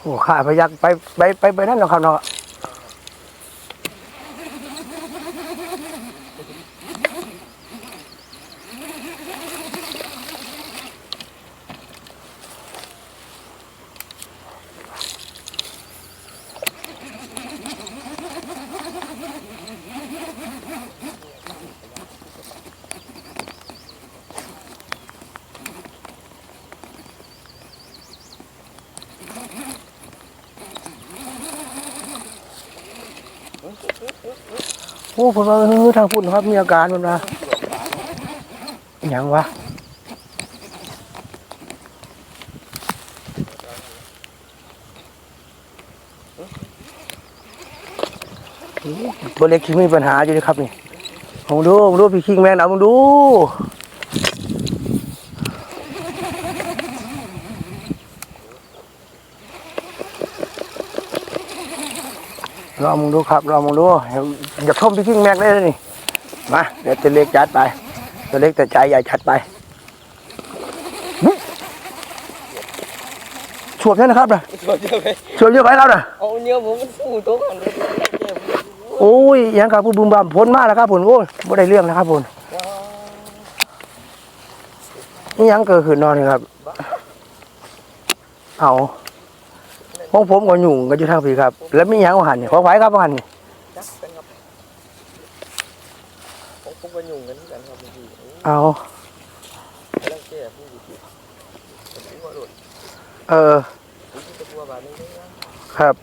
โอ้ข้าพยักไปไปไปไปนั่นเนาะครับเนาะ โอ้ผมว่าเออทางพุ่นครับมีอาการมันนะอย่างวะโอ้บนเล็กคิงมีปัญหาอยู่นะครับนี่ผมดูผมดูพี่คิงแมงนะผมดู รอมึงดูครับรอมึงดูเดี๋ยวอย่าท่มพี่คิงแมงได้เลยนี่มาเดี๋ยวตัวเล็กจัดไปตัวเล็กแต่ใจใหญ่ชัดไปสวบใช่นะครับนะสวยเยอะไปสวบเยอะไปแล้วนะเอาเนื้อผมมันสู้ตัวก่อนเลยโอ้ยยังครับผู้บุมบามพ้นมากแล้วครับผมโอ้ยบ่ได้เรื่องนะครับผมนี่ยังเกิดขึ้นนอนนี่ครับ เอา ของผมก็ยุ่งกันอยู่ทางพี่ครับ แล้วมีหยังว่าหันนี่ของไผครับว่าหันนี่จักเป็นครับผมผมก็ยุ่งกันกันครับพี่เอาแล้วแก้ผู้อยู่ที่ผมว่าโดดเออผมจะกลัวบาดนี้นะครับ